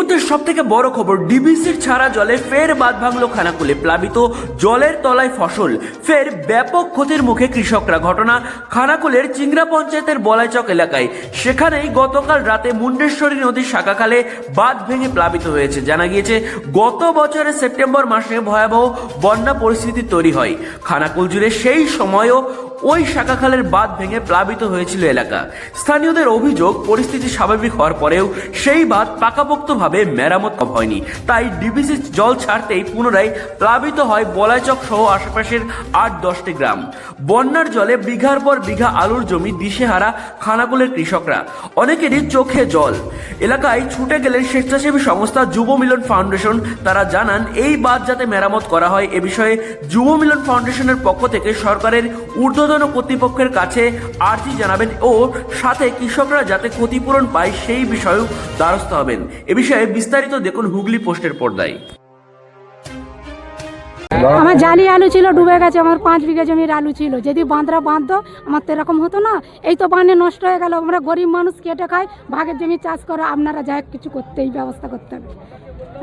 মুহূর্তের সব থেকে বড় খবর, ডিবিসির ছাড়া জলে ফের বাঁধ ভাঙলো খানাকুলে প্লাবিত জলের তলায় ফসল। ফের ব্যাপক ক্ষতির মুখে কৃষকরা ঘটনা খানাকুলের চিংড়া পঞ্চায়েতের বলাইচক এলাকায়। সেখানেই গতকাল রাতে মুন্ডেশ্বরী নদীর শাখাখালে বাঁধ ভেঙে প্লাবিত হয়েছে। জানা গিয়েছে, গত বছরের সেপ্টেম্বর মাসে ভয়াবহ বন্যা পরিস্থিতি তৈরি হয়। খানাকুল জুড়ে সেই সময়ও ওই শাখাখালের বাঁধ ভেঙে প্লাবিত হয়েছিল এলাকা। স্থানীয়দের অভিযোগ, পরিস্থিতি স্বাভাবিক হওয়ার পরেও সেই বাঁধ পাকাপোক্তভাবে মেরামত হয়নি। তাই ডিবিসি জল ছাড়তেই পুনরায় প্লাবিত হয় বলাইচক সহ আশেপাশের আট দশটি গ্রাম। বন্যার জলে বিঘার পর বিঘা আলুর জমি, দিশেহারা, খানাকুলের কৃষকরা, অনেকেরই চোখে জল। এলাকায় ছুটে গেলেন স্বেচ্ছাসেবী সংস্থা যুব মিলন ফাউন্ডেশন তারা জানান, এই বাঁধ যাতে মেরামত করা হয় এ বিষয়ে যুব মিলন ফাউন্ডেশনের পক্ষ থেকে সরকারের ঊর্ধ্বতন কর্তৃপক্ষের কাছে আর্জি জানাবেন ও সাথে কৃষকরা যাতে ক্ষতিপূরণ পায় সেই বিষয়েও দ্বারস্থ হবেন। এ বিষয়ে বিস্তারিত দেখুন হুগলি পোস্টের পর্দায়। আমার জালি আলু ছিল, ডুবে গেছে। আমার পাঁচ বিঘা জমির আলু ছিল। যদি বাঁধরা বাঁধতো, আমার তো এরকম হতো না। এই তো বানে নষ্ট হয়ে গেল। আমরা গরিব মানুষ, কেটে খাই। ভাগের জমি চাষ করে, আপনারা যা কিছু করতেই ব্যবস্থা করতে হবে।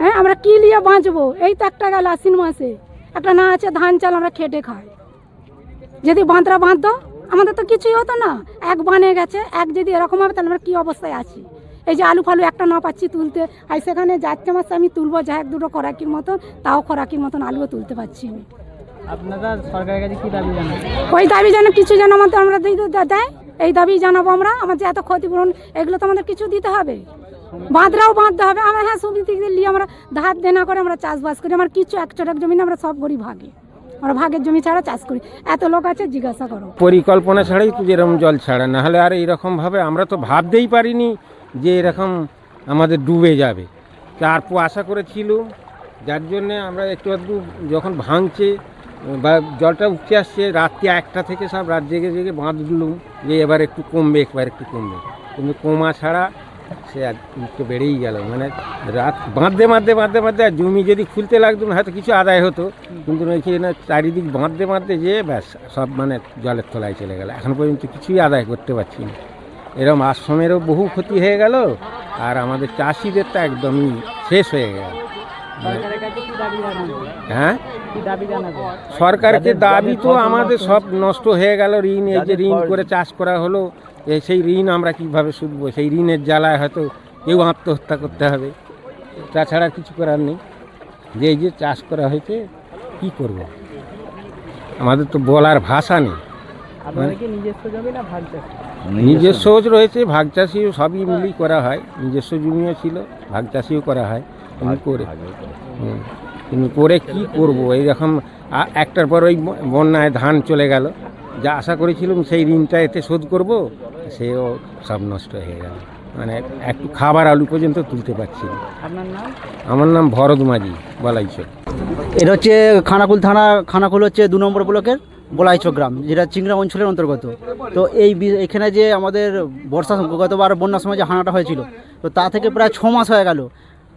হ্যাঁ আমরা কি নিয়ে বাঁচবো? এই তো একটা গেল আশ্বিন মাসে। একটা না আছে, ধান চাল আমরা খেটে খাই। যদি বাঁধরা বাঁধতো আমাদের তো কিছুই হতো না। এক বানে গেছে এক যদি এরকম হবে তাহলে আমরা কী অবস্থায় আছি? এই যে আলু ফালু একটা না পাচ্ছি তুলতে আর সেখানে যাচ্ছে মাসে আমি তুলবো যা এক দুটো খরাকির মতন তাও খরাকির মতন আলুও তুলতে পারছি আমি। আপনারা সরকারের কাছে কি দাবি জানান? ওই দাবি যেন কিছু যেন আমাদের আমরা দেয় এই দাবি জানাব আমরা। আমার যে এত ক্ষতিপূরণ এগুলো তো আমাদের কিছু দিতে হবে। বাঁধরাও বাঁধতে হবে। আমরা হ্যাঁ সমিতি নিয়ে আমরা ধার দেনা করে আমরা চাষবাস করি। আমার কিছু এক চটাক জমি আমরা সব করি ভাগে। আমরা ভাগের জমি ছাড়া চাষ করি এত লোক আছে জিজ্ঞাসা করো পরিকল্পনা ছাড়াই তো যেরকম জল ছাড়া না হলে আর এরকমভাবে আমরা তো ভাবতেই পারিনি যে এরকম আমাদের ডুবে যাবে তার পর আশা করেছিল যার জন্যে আমরা একটু একটু যখন ভাঙছে বা জলটা উঠে আসছে রাত্রি একটা থেকে সব রাত জেগে জেগে বাঁধলুম যে এবার একটু কমবে একবার একটু কমবে কিন্তু কমা ছাড়া সে একটু বেড়েই গেল। মানে রাত বাঁধতে বাঁধতে বাঁধতে বাঁধতে আর জমি যদি খুলতে লাগতো, না হয়তো কিছু আদায় হতো। কিন্তু না চারিদিক বাঁধতে বাঁধতে যে ব্যাস সব মানে জলের তলায় চলে গেল। এখন পর্যন্ত কিছুই আদায় করতে পারছি না। এরকম আশ্রমেরও বহু ক্ষতি হয়ে গেল আর আমাদের চাষিদের তো একদমই শেষ হয়ে গেল। হ্যাঁ? সরকারকে দাবি তো আমাদের সব নষ্ট হয়ে গেল। ঋণ এই যে ঋণ করে চাষ করা হলো এ সেই ঋণ আমরা কীভাবে শুধবো? সেই ঋণের জ্বালায় হয়তো কেউ আত্মহত্যা করতে হবে। তাছাড়া কিছু করার নেই। যে এই যে চাষ করা হয়েছে কি করব? আমাদের তো বলার ভাষা নেই। নিজস্ব রয়েছে ভাগ চাষিও সবই মিলিয়ে করা হয়। নিজস্ব জমিও ছিল ভাগ চাষিও করা হয়। করে। কিন্তু করে। কি করব? এইরকম একটার পর ওই বন্যায় ধান চলে গেল। যা আশা করেছিলাম সেই ঋণটা এতে শোধ করব। সেও সব নষ্ট হয়ে গেল। মানে একটু খাবার আলু পর্যন্ত তুলতে পারছি না। আমার নাম ভরত মাঝি বলাইছ এটা হচ্ছে খানাকুল থানা খানাকুল হচ্ছে দু নম্বর ব্লকের বলাইচক গ্রাম যেটা চিংড়া অঞ্চলের অন্তর্গত। তো এই বি- এখানে যে আমাদের বর্ষা গতবার বন্যার সময় যে হানাটা হয়েছিল তো তা থেকে প্রায় ছ মাস হয়ে গেল।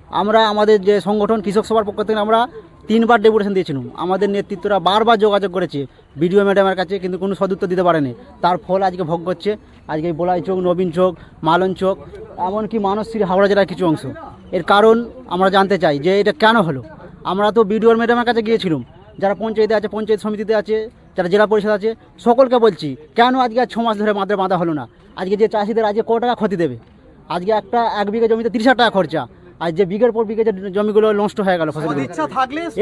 আমরা আমাদের যে সংগঠন কৃষক সভার পক্ষ থেকে আমরা তিনবার ডেপুটেশন দিয়েছিলাম। আমাদের নেতৃত্বরা বারবার যোগাযোগ করেছে বিডিও ম্যাডামের কাছে, কিন্তু কোনো সদুত্তর দিতে পারেনি। তার ফল আজকে ভোগ করছে। আজকে বলাই চোখ, নবীন চোখ, মালন চোখ, এমনকি মানসশ্রী হাওড়া জেলার কিছু অংশ। এর কারণ আমরা জানতে চাই যে এটা কেন হলো। আমরা তো বিডিওর ম্যাডামের কাছে গিয়েছিলাম। যারা পঞ্চায়েতে আছে, পঞ্চায়েত সমিতিতে আছে, যারা জেলা পরিষদ আছে, সকলকে বলছি, কেন আজকে আর ছ মাস ধরে মাত্রে বাঁধা হলো না? আজকে যে চাষিদের আজকে ক টাকা ক্ষতি দেবে? আজকে একটা এক বিঘা জমিতে তিরিশ হাজার টাকা খরচা। আর যে বিঘের পর বিঘে যে জমিগুলো নষ্ট হয়ে গেল ফসলগুলো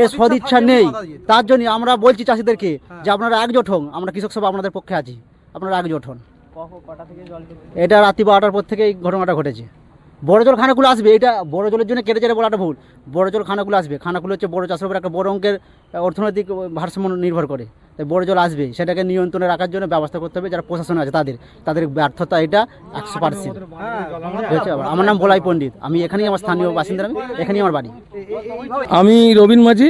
এ সদিচ্ছা নেই। তার জন্য আমরা বলছি চাষিদেরকে যে আপনারা একজোট হন আমরা কৃষক সভা আপনাদের পক্ষে আছি আপনারা একজোট হন। কখন কটা থেকে জল ঢুকছে? এটা রাত্রি বারোটার পর থেকে এই ঘটনাটা ঘটেছে। বড় জল খানাগুলো আসবে এটা বড় জলের জন্য কেটে চেটে বলাটা ভুল। বড় জল খানাগুলো আসবে খানাগুলো হচ্ছে বড় চাষের উপর একটা বড় অঙ্কের অর্থনৈতিক ভারসাম্য নির্ভর করে। বড় জল আসবে, সেটাকে নিয়ন্ত্রণে রাখার জন্য ব্যবস্থা করতে হবে যারা প্রশাসন আছে, তাদের তাদের ব্যর্থতা এটা একশো পার্সেন্ট। আমার নাম বলাই পণ্ডিত, আমি এখানেই আমার স্থানীয় বাসিন্দা, আমি এখানেই আমার বাড়ি। আমি রবীন মাঝি,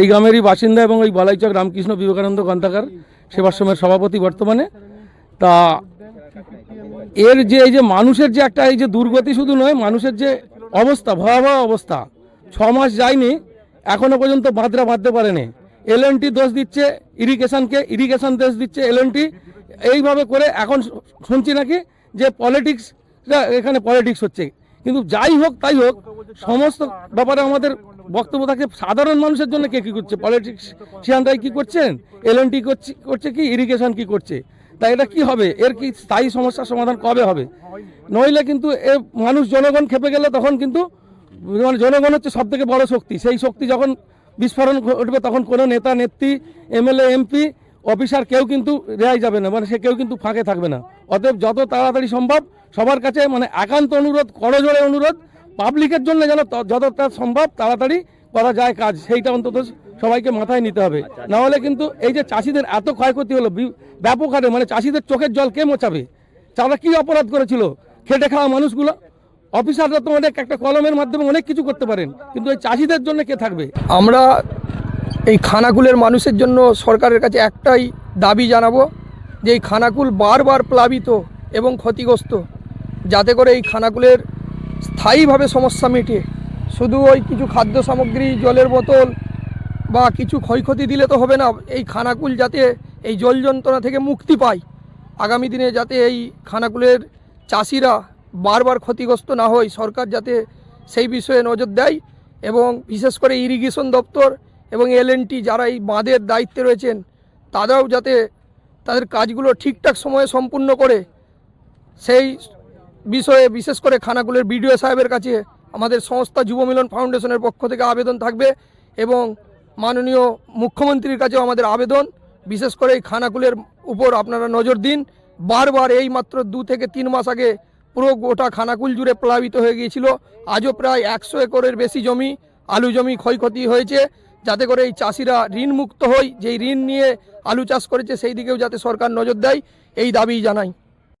এই গ্রামেরই বাসিন্দা এবং এই বালাইচক রামকৃষ্ণ বিবেকানন্দ গ্রন্থাগার সেবাশ্রমের সভাপতি বর্তমানে। তা এর যে এই যে মানুষের যে একটা এই যে দুর্গতি শুধু নয়, মানুষের যে অবস্থা, ভয়াবহ অবস্থা, ছ মাস যায়নি, এখনও পর্যন্ত বাঁধরা বাঁধতে পারেনি। এলএনটি দোষ দিচ্ছে ইরিগেশনকে ইরিগেশন দোষ দিচ্ছে এলএনটি এইভাবে করে এখন শুনছি নাকি যে পলিটিক্স এখানে পলিটিক্স হচ্ছে। কিন্তু যাই হোক, তাই হোক, সমস্ত ব্যাপারে আমাদের বক্তব্য থাকে সাধারণ মানুষের জন্য কে কী করছে? পলিটিক্সিয়ানরাই কী করছেন? এল এন টি করছে করছে কি? ইরিগেশন কি করছে? তা এটা কি হবে? এর কি স্থায়ী সমস্যার সমাধান কবে হবে? নইলে কিন্তু এ মানুষ জনগণ খেপে গেলে তখন কিন্তু মানে জনগণ হচ্ছে সব থেকে বড় শক্তি। সেই শক্তি যখন বিস্ফোরণ ঘটবে তখন কোনো নেতা নেত্রী এমএলএ এমপি অফিসার কেউ কিন্তু রেহাই যাবে না। মানে সে কেউ কিন্তু ফাঁকে থাকবে না। অতএব যত তাড়াতাড়ি সম্ভব সবার কাছে মানে একান্ত অনুরোধ করজোড়ে অনুরোধ পাবলিকের জন্য যেন ত- যতটা সম্ভব তাড়াতাড়ি করা যায় কাজ সেইটা অন্তত সবাইকে মাথায় নিতে হবে। না হলে কিন্তু এই যে চাষিদের এত ক্ষয়ক্ষতি হলো ব্যাপক হারে মানে চাষিদের চোখের জল কে মোচাবে? তারা কি অপরাধ করেছিল? খেটে খাওয়া মানুষগুলো? অফিসাররা তো অনেক একটা কলমের মাধ্যমে অনেক কিছু করতে পারেন, কিন্তু এই চাষিদের জন্য কে থাকবে? আমরা এই খানাকুলের মানুষের জন্য সরকারের কাছে একটাই দাবি জানাব যে এই খানাকুল বারবার প্লাবিত এবং ক্ষতিগ্রস্ত, যাতে করে এই খানাকুলের স্থায়ীভাবে সমস্যা মেটে। শুধু ওই কিছু খাদ্য সামগ্রী, জলের বোতল বা কিছু ক্ষয়ক্ষতি দিলে তো হবে না, এই খানাকুল যাতে এই জল যন্ত্রণা থেকে মুক্তি পায়। আগামী দিনে যাতে এই খানাকুলের চাষিরা বারবার ক্ষতিগ্রস্ত না হয় সরকার যাতে সেই বিষয়ে নজর দেয় এবং বিশেষ করে ইরিগেশন দপ্তর এবং এলএনটি যারা এই বাঁধের দায়িত্বে রয়েছেন, তারাও যাতে তাদের কাজগুলো ঠিকঠাক সময়ে সম্পূর্ণ করে। সেই বিষয়ে বিশেষ করে খানাকুলের বিডিও সাহেবের কাছে আমাদের সংস্থা যুব মিলন ফাউন্ডেশনের পক্ষ থেকে আবেদন থাকবে এবং মাননীয় মুখ্যমন্ত্রীর কাছেও আমাদের আবেদন। বিশেষ করে এই খানাকুলের উপর আপনারা নজর দিন। বারবার এই মাত্র দু থেকে তিন মাস আগে পুরো গোটা খানাকুল জুড়ে প্লাবিত হয়ে গিয়েছিল। আজও প্রায় একশো একরের বেশি জমি, আলু জমি ক্ষয়ক্ষতি হয়েছে। যাতে করে এই চাষিরা ঋণ মুক্ত হয় যেই ঋণ নিয়ে আলু চাষ করেছে, সেই দিকেও যাতে সরকার নজর দেয়, এই দাবি জানাই।